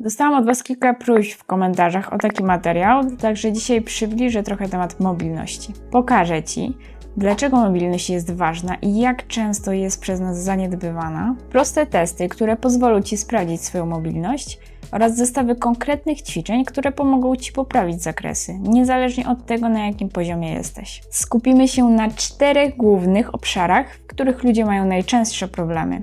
Dostałam od Was kilka próśb w komentarzach o taki materiał, także dzisiaj przybliżę trochę temat mobilności. Pokażę Ci, dlaczego mobilność jest ważna i jak często jest przez nas zaniedbywana, proste testy, które pozwolą Ci sprawdzić swoją mobilność oraz zestawy konkretnych ćwiczeń, które pomogą Ci poprawić zakresy, niezależnie od tego, na jakim poziomie jesteś. Skupimy się na czterech głównych obszarach, w których ludzie mają najczęstsze problemy.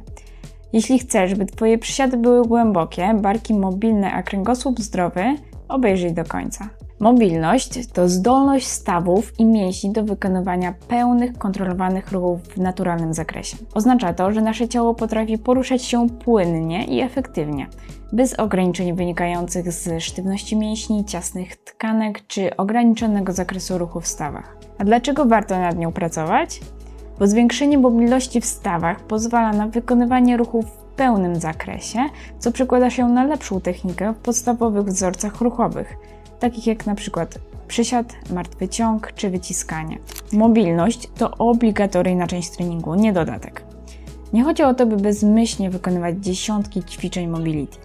Jeśli chcesz, by Twoje przysiady były głębokie, barki mobilne, a kręgosłup zdrowy, obejrzyj do końca. Mobilność to zdolność stawów i mięśni do wykonywania pełnych, kontrolowanych ruchów w naturalnym zakresie. Oznacza to, że nasze ciało potrafi poruszać się płynnie i efektywnie, bez ograniczeń wynikających z sztywności mięśni, ciasnych tkanek czy ograniczonego zakresu ruchu w stawach. A dlaczego warto nad nią pracować? Bo zwiększenie mobilności w stawach pozwala na wykonywanie ruchów w pełnym zakresie, co przekłada się na lepszą technikę w podstawowych wzorcach ruchowych, takich jak np. przysiad, martwy ciąg czy wyciskanie. Mobilność to obligatoryjna część treningu, nie dodatek. Nie chodzi o to, by bezmyślnie wykonywać dziesiątki ćwiczeń mobility.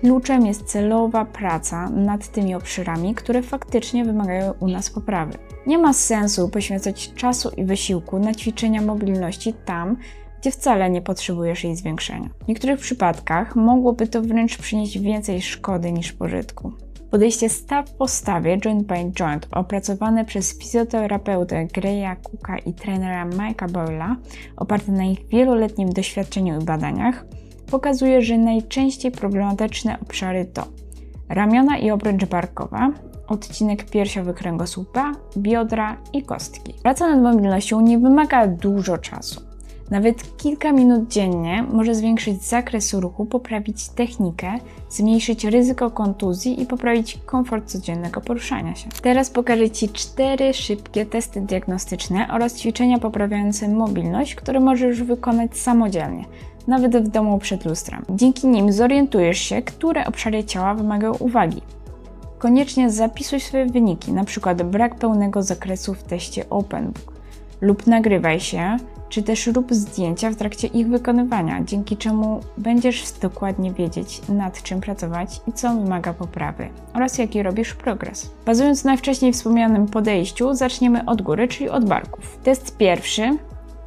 Kluczem jest celowa praca nad tymi obszarami, które faktycznie wymagają u nas poprawy. Nie ma sensu poświęcać czasu i wysiłku na ćwiczenia mobilności tam, gdzie wcale nie potrzebujesz jej zwiększenia. W niektórych przypadkach mogłoby to wręcz przynieść więcej szkody niż pożytku. Podejście staw po stawie, joint by joint, opracowane przez fizjoterapeutę Greya Cooka i trenera Mike'a Boyla, oparte na ich wieloletnim doświadczeniu i badaniach, pokazuje, że najczęściej problematyczne obszary to ramiona i obręcz barkowa, odcinek piersiowy kręgosłupa, biodra i kostki. Praca nad mobilnością nie wymaga dużo czasu. Nawet kilka minut dziennie może zwiększyć zakres ruchu, poprawić technikę, zmniejszyć ryzyko kontuzji i poprawić komfort codziennego poruszania się. Teraz pokażę Ci cztery szybkie testy diagnostyczne oraz ćwiczenia poprawiające mobilność, które możesz wykonać samodzielnie, nawet w domu przed lustrem. Dzięki nim zorientujesz się, które obszary ciała wymagają uwagi. Koniecznie zapisuj swoje wyniki, np. brak pełnego zakresu w teście OpenBook lub nagrywaj się, czy też rób zdjęcia w trakcie ich wykonywania, dzięki czemu będziesz dokładnie wiedzieć, nad czym pracować i co wymaga poprawy oraz jaki robisz progres. Bazując na wcześniej wspomnianym podejściu, zaczniemy od góry, czyli od barków. Test pierwszy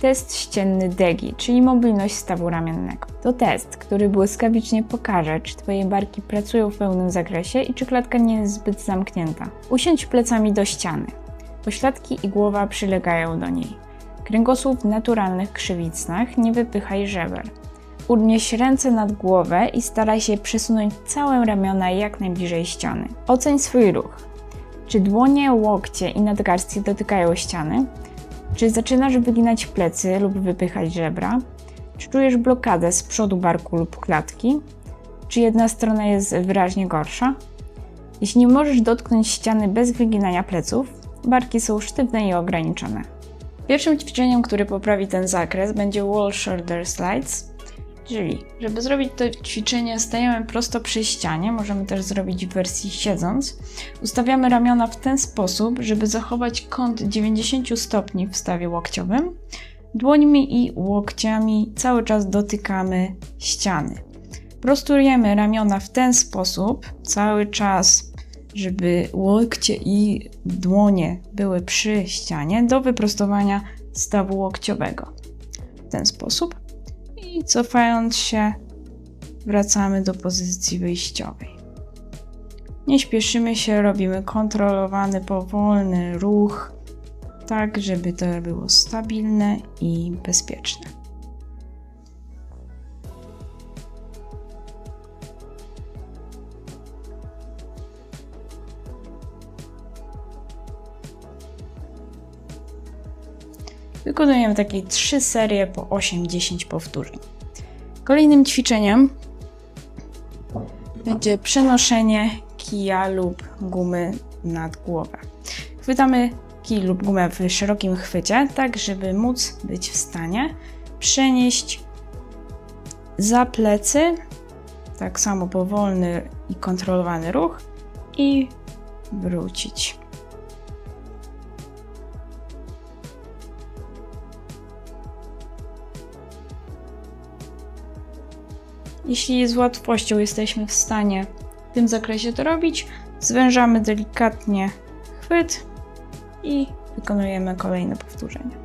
test ścienny DEGI, czyli mobilność stawu ramiennego. To test, który błyskawicznie pokaże, czy Twoje barki pracują w pełnym zakresie i czy klatka nie jest zbyt zamknięta. Usiądź plecami do ściany. Pośladki i głowa przylegają do niej. Kręgosłup w naturalnych krzywicnach, nie wypychaj żeber. Udnieś ręce nad głowę i staraj się przesunąć całe ramiona jak najbliżej ściany. Oceń swój ruch. Czy dłonie, łokcie i nadgarstki dotykają ściany? Czy zaczynasz wyginać plecy lub wypychać żebra? Czy czujesz blokadę z przodu barku lub klatki? Czy jedna strona jest wyraźnie gorsza? Jeśli nie możesz dotknąć ściany bez wyginania pleców, barki są sztywne i ograniczone. Pierwszym ćwiczeniem, które poprawi ten zakres, będzie Wall Shoulder Slides, Czyli, żeby zrobić to ćwiczenie, stajemy prosto przy ścianie, możemy też zrobić w wersji siedząc. Ustawiamy ramiona w ten sposób, żeby zachować kąt 90 stopni w stawie łokciowym. Dłońmi i łokciami cały czas dotykamy ściany. Prostujemy ramiona w ten sposób cały czas, żeby łokcie i dłonie były przy ścianie do wyprostowania stawu łokciowego. W ten sposób i cofając się, wracamy do pozycji wyjściowej. Nie śpieszymy się, robimy kontrolowany, powolny ruch, tak żeby to było stabilne i bezpieczne. Wykonujemy takie trzy serie po 8-10 powtórzeń. Kolejnym ćwiczeniem będzie przenoszenie kija lub gumy nad głowę. Chwytamy kij lub gumę w szerokim chwycie, tak żeby móc być w stanie przenieść za plecy, tak samo powolny i kontrolowany ruch i wrócić. Jeśli z łatwością jesteśmy w stanie w tym zakresie to robić. Zwężamy delikatnie chwyt i wykonujemy kolejne powtórzenia.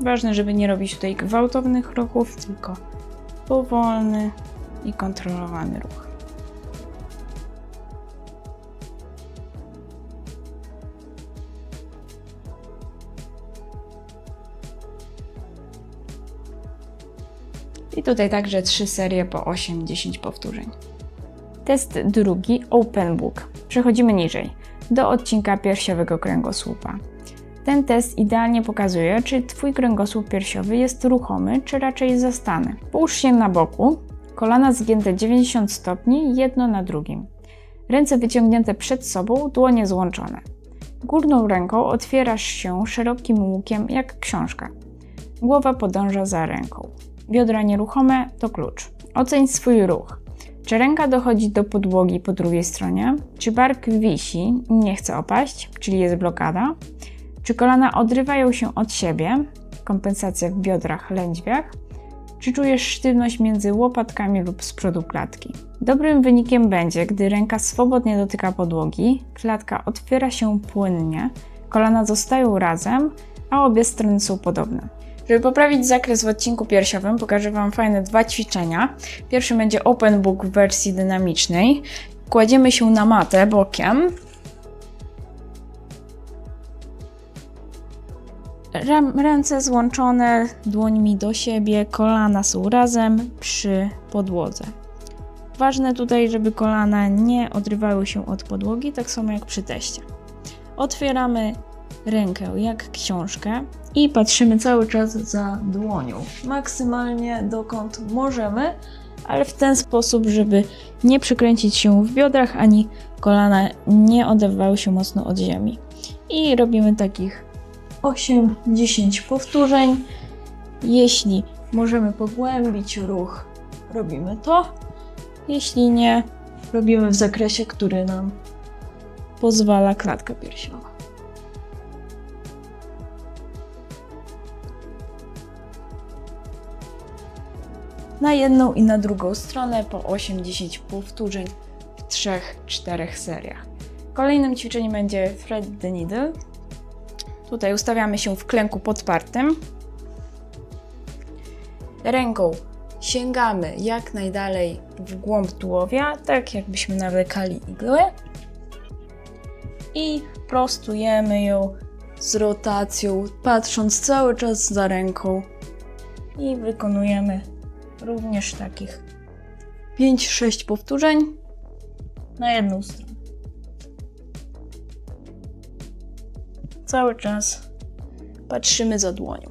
Ważne, żeby nie robić tutaj gwałtownych ruchów, tylko powolny i kontrolowany ruch. Tutaj także trzy serie po 8-10 powtórzeń. Test drugi Open Book. Przechodzimy niżej, do odcinka piersiowego kręgosłupa. Ten test idealnie pokazuje, czy Twój kręgosłup piersiowy jest ruchomy, czy raczej zastany. Połóż się na boku, kolana zgięte 90 stopni, jedno na drugim. Ręce wyciągnięte przed sobą, dłonie złączone. Górną ręką otwierasz się szerokim łukiem jak książka. Głowa podąża za ręką. Biodra nieruchome to klucz. Oceń swój ruch. Czy ręka dochodzi do podłogi po drugiej stronie? Czy bark wisi, nie chce opaść, czyli jest blokada? Czy kolana odrywają się od siebie? Kompensacja w biodrach, lędźwiach? Czy czujesz sztywność między łopatkami lub z przodu klatki? Dobrym wynikiem będzie, gdy ręka swobodnie dotyka podłogi, klatka otwiera się płynnie, kolana zostają razem, a obie strony są podobne. Żeby poprawić zakres w odcinku piersiowym, pokażę Wam fajne dwa ćwiczenia. Pierwszy będzie open book w wersji dynamicznej. Kładziemy się na matę bokiem. Ręce złączone dłońmi do siebie, kolana są razem przy podłodze. Ważne tutaj, żeby kolana nie odrywały się od podłogi, tak samo jak przy teście. Otwieramy rękę jak książkę i patrzymy cały czas za dłonią. Maksymalnie dokąd możemy, ale w ten sposób, żeby nie przykręcić się w biodrach, ani kolana nie oderwały się mocno od ziemi. I robimy takich 8-10 powtórzeń. Jeśli możemy pogłębić ruch, robimy to. Jeśli nie, robimy w zakresie, który nam pozwala klatka piersiowa. Na jedną i na drugą stronę po 8-10 powtórzeń w 3-4 seriach. Kolejnym ćwiczeniem będzie thread the needle. Tutaj ustawiamy się w klęku podpartym. Ręką sięgamy jak najdalej w głąb tułowia, tak jakbyśmy nawlekali igłę. I prostujemy ją z rotacją, patrząc cały czas za ręką. I wykonujemy również takich 5-6 powtórzeń na jedną stronę. Cały czas patrzymy za dłonią.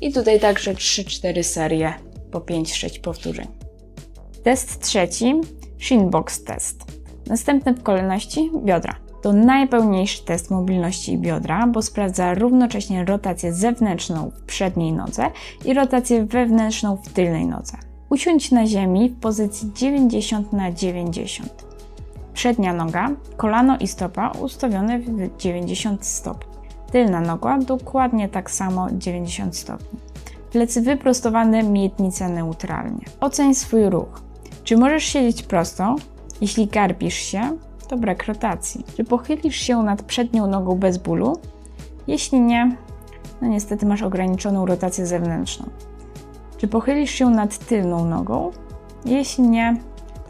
I tutaj także 3-4 serie po 5-6 powtórzeń. Test trzeci, Shinbox test. Następny w kolejności biodra. To najpełniejszy test mobilności biodra, bo sprawdza równocześnie rotację zewnętrzną w przedniej nodze i rotację wewnętrzną w tylnej nodze. Usiądź na ziemi w pozycji 90 na 90. Przednia noga, kolano i stopa ustawione w 90 stopni. Tylna noga dokładnie tak samo 90 stopni. Plecy wyprostowane, miednica neutralnie. Oceń swój ruch. Czy możesz siedzieć prosto? Jeśli garbisz się, to brak rotacji. Czy pochylisz się nad przednią nogą bez bólu? Jeśli nie, no niestety masz ograniczoną rotację zewnętrzną. Czy pochylisz się nad tylną nogą? Jeśli nie,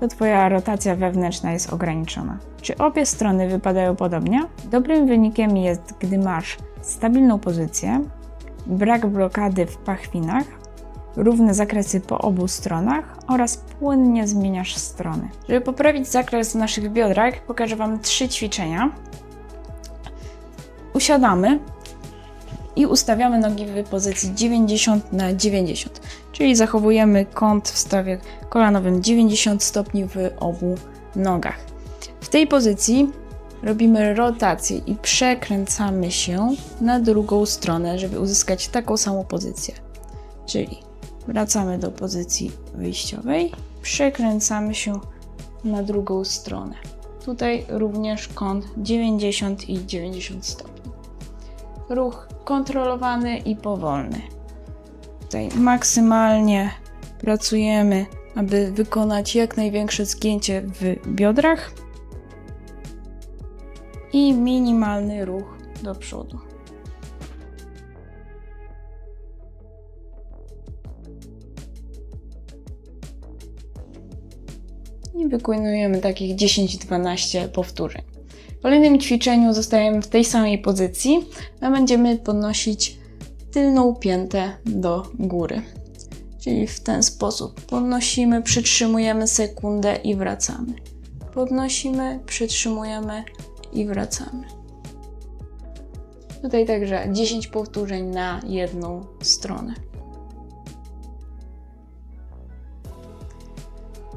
to Twoja rotacja wewnętrzna jest ograniczona. Czy obie strony wypadają podobnie? Dobrym wynikiem jest, gdy masz stabilną pozycję, brak blokady w pachwinach, równe zakresy po obu stronach oraz płynnie zmieniasz strony. Żeby poprawić zakres w naszych biodrach, pokażę Wam trzy ćwiczenia. Usiadamy i ustawiamy nogi w pozycji 90 na 90, czyli zachowujemy kąt w stawie kolanowym 90 stopni w obu nogach. W tej pozycji robimy rotację i przekręcamy się na drugą stronę, żeby uzyskać taką samą pozycję. Czyli wracamy do pozycji wyjściowej, przekręcamy się na drugą stronę. Tutaj również kąt 90 i 90 stopni. ruch kontrolowany i powolny. Tutaj maksymalnie pracujemy, aby wykonać jak największe zgięcie w biodrach i minimalny ruch do przodu. Wykonujemy takich 10-12 powtórzeń. W kolejnym ćwiczeniu zostajemy w tej samej pozycji, a będziemy podnosić tylną piętę do góry. Czyli w ten sposób podnosimy, przytrzymujemy sekundę i wracamy. Podnosimy, przytrzymujemy i wracamy. Tutaj także 10 powtórzeń na jedną stronę.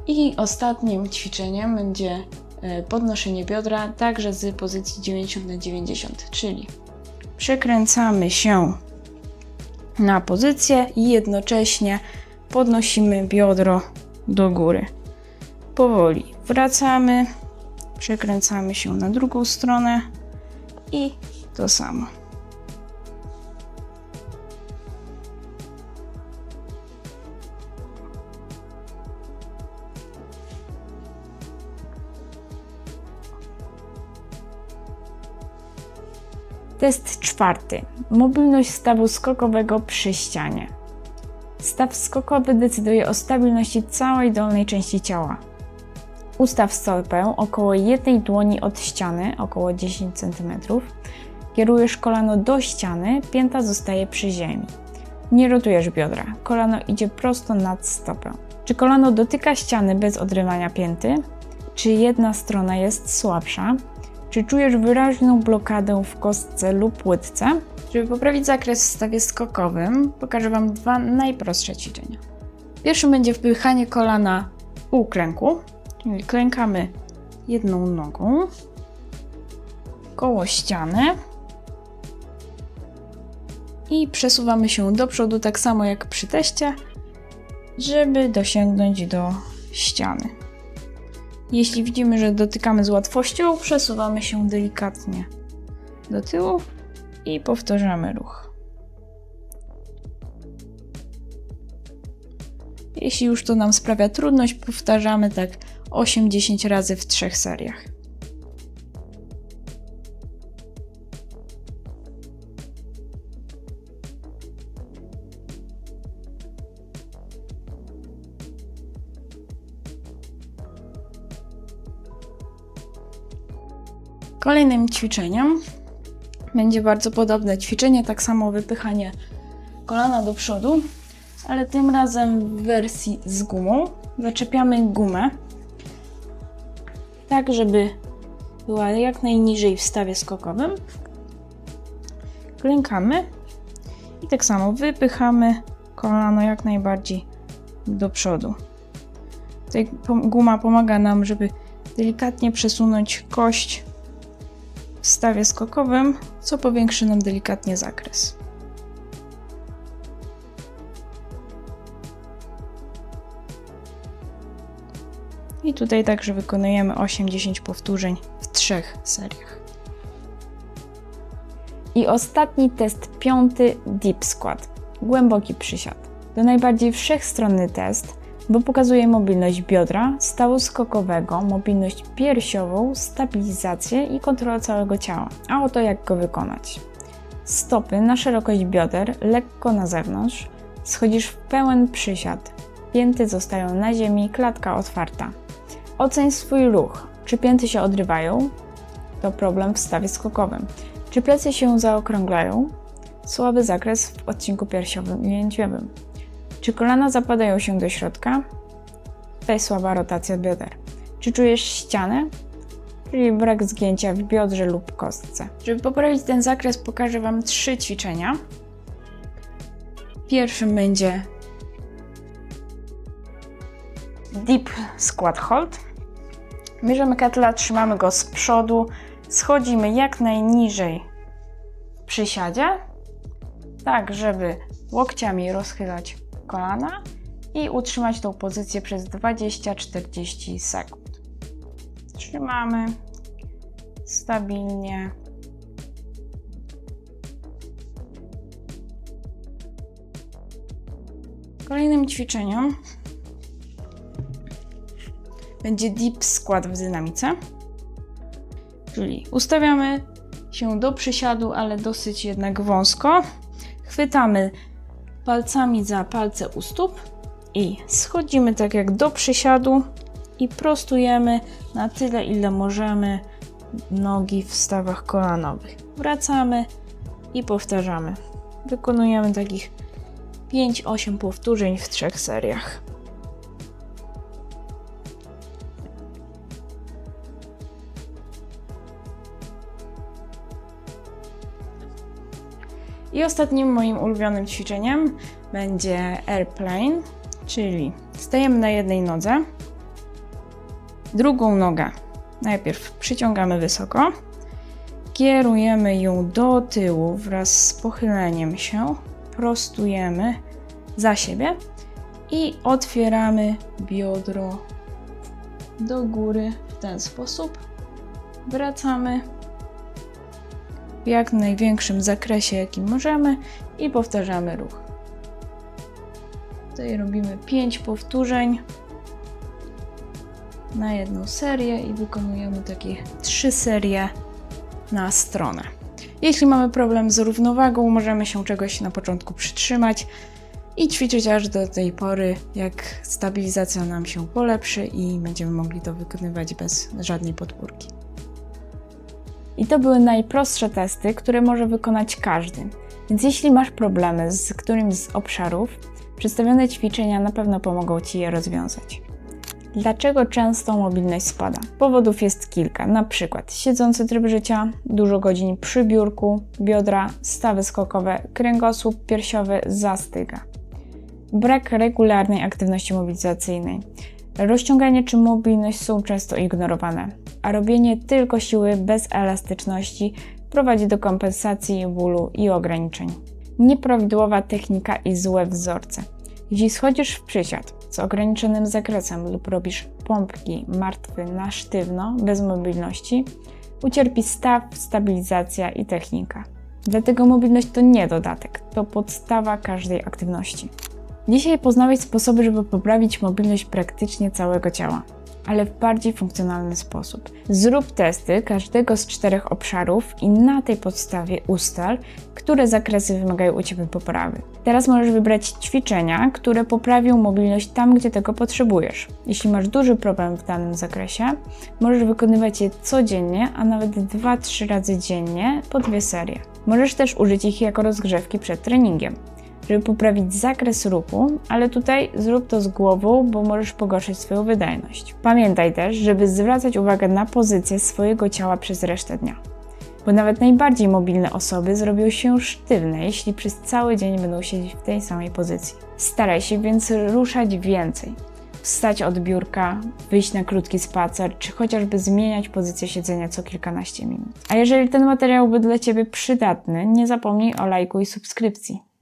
I ostatnim ćwiczeniem będzie e, podnoszenie biodra, także z pozycji 90 na 90, czyli przekręcamy się na pozycję i jednocześnie podnosimy biodro do góry. Powoli wracamy, przekręcamy się na drugą stronę i to samo. Test czwarty. Mobilność stawu skokowego przy ścianie. Staw skokowy decyduje o stabilności całej dolnej części ciała. Ustaw stopę około jednej dłoni od ściany, około 10 cm. Kierujesz kolano do ściany, pięta zostaje przy ziemi. Nie rotujesz biodra, kolano idzie prosto nad stopę. Czy kolano dotyka ściany bez odrywania pięty? Czy jedna strona jest słabsza? Czy czujesz wyraźną blokadę w kostce lub łydce? Żeby poprawić zakres w stawie skokowym, pokażę Wam dwa najprostsze ćwiczenia. Pierwszym będzie wpychanie kolana u klęku, czyli klękamy jedną nogą koło ściany i przesuwamy się do przodu tak samo jak przy teście, żeby dosięgnąć do ściany. Jeśli widzimy, że dotykamy z łatwością, przesuwamy się delikatnie do tyłu i powtarzamy ruch. Jeśli już to nam sprawia trudność, powtarzamy tak 8-10 razy w trzech seriach. Kolejnym ćwiczeniem będzie bardzo podobne ćwiczenie, tak samo wypychanie kolana do przodu, ale tym razem w wersji z gumą. Zaczepiamy gumę tak, żeby była jak najniżej w stawie skokowym. Klękamy i tak samo wypychamy kolano jak najbardziej do przodu. Tutaj guma pomaga nam, żeby delikatnie przesunąć kość stawie skokowym, co powiększy nam delikatnie zakres. I tutaj także wykonujemy 8-10 powtórzeń w trzech seriach. I ostatni test piąty Deep Squat. Głęboki przysiad. To najbardziej wszechstronny test, bo pokazuje mobilność biodra, stawu skokowego, mobilność piersiową, stabilizację i kontrolę całego ciała. A oto jak go wykonać. Stopy na szerokość bioder, lekko na zewnątrz, schodzisz w pełen przysiad. Pięty zostają na ziemi, klatka otwarta. Oceń swój ruch. Czy pięty się odrywają? To problem w stawie skokowym. Czy plecy się zaokrąglają? Słaby zakres w odcinku piersiowym i jędźwiowym. Czy kolana zapadają się do środka? Tutaj słaba rotacja bioder. Czy czujesz ścianę? Czyli brak zgięcia w biodrze lub kostce. Żeby poprawić ten zakres, pokażę Wam trzy ćwiczenia. Pierwszym będzie Deep Squat Hold. Bierzemy ketla, trzymamy go z przodu, schodzimy jak najniżej w przysiadzie, tak żeby łokciami rozchylać kolana i utrzymać tą pozycję przez 20-40 sekund. Trzymamy stabilnie. Kolejnym ćwiczeniem będzie deep skład w dynamice. Czyli ustawiamy się do przysiadu, ale dosyć jednak wąsko. Chwytamy palcami za palce u stóp i schodzimy tak jak do przysiadu i prostujemy na tyle, ile możemy nogi w stawach kolanowych. Wracamy i powtarzamy. Wykonujemy takich 5-8 powtórzeń w trzech seriach. I ostatnim moim ulubionym ćwiczeniem będzie airplane, czyli stajemy na jednej nodze, drugą nogę najpierw przyciągamy wysoko, kierujemy ją do tyłu wraz z pochyleniem się, prostujemy za siebie i otwieramy biodro do góry w ten sposób. Wracamy w jak największym zakresie, jaki możemy i powtarzamy ruch. Tutaj robimy 5 powtórzeń na jedną serię i wykonujemy takie 3 serie na stronę. Jeśli mamy problem z równowagą, możemy się czegoś na początku przytrzymać i ćwiczyć aż do tej pory, jak stabilizacja nam się polepszy i będziemy mogli to wykonywać bez żadnej podpórki. I to były najprostsze testy, które może wykonać każdy. Więc jeśli masz problemy z którymś z obszarów, przedstawione ćwiczenia na pewno pomogą Ci je rozwiązać. Dlaczego często mobilność spada? Powodów jest kilka, na przykład siedzący tryb życia, dużo godzin przy biurku, biodra, stawy skokowe, kręgosłup piersiowy zastyga. Brak regularnej aktywności mobilizacyjnej. Rozciąganie czy mobilność są często ignorowane, a robienie tylko siły bez elastyczności prowadzi do kompensacji bólu i ograniczeń. Nieprawidłowa technika i złe wzorce. Jeśli schodzisz w przysiad z ograniczonym zakresem lub robisz pompki martwy na sztywno, bez mobilności, ucierpi staw, stabilizacja i technika. Dlatego mobilność to nie dodatek, to podstawa każdej aktywności. Dzisiaj poznałeś sposoby, żeby poprawić mobilność praktycznie całego ciała, ale w bardziej funkcjonalny sposób. Zrób testy każdego z czterech obszarów i na tej podstawie ustal, które zakresy wymagają u Ciebie poprawy. Teraz możesz wybrać ćwiczenia, które poprawią mobilność tam, gdzie tego potrzebujesz. Jeśli masz duży problem w danym zakresie, możesz wykonywać je codziennie, a nawet 2-3 razy dziennie po dwie serie. Możesz też użyć ich jako rozgrzewki przed treningiem żeby poprawić zakres ruchu, ale tutaj zrób to z głową, bo możesz pogorszyć swoją wydajność. Pamiętaj też, żeby zwracać uwagę na pozycję swojego ciała przez resztę dnia. Bo nawet najbardziej mobilne osoby zrobią się sztywne, jeśli przez cały dzień będą siedzieć w tej samej pozycji. Staraj się więc ruszać więcej. Wstać od biurka, wyjść na krótki spacer, czy chociażby zmieniać pozycję siedzenia co kilkanaście minut. A jeżeli ten materiał był dla Ciebie przydatny, nie zapomnij o lajku i subskrypcji.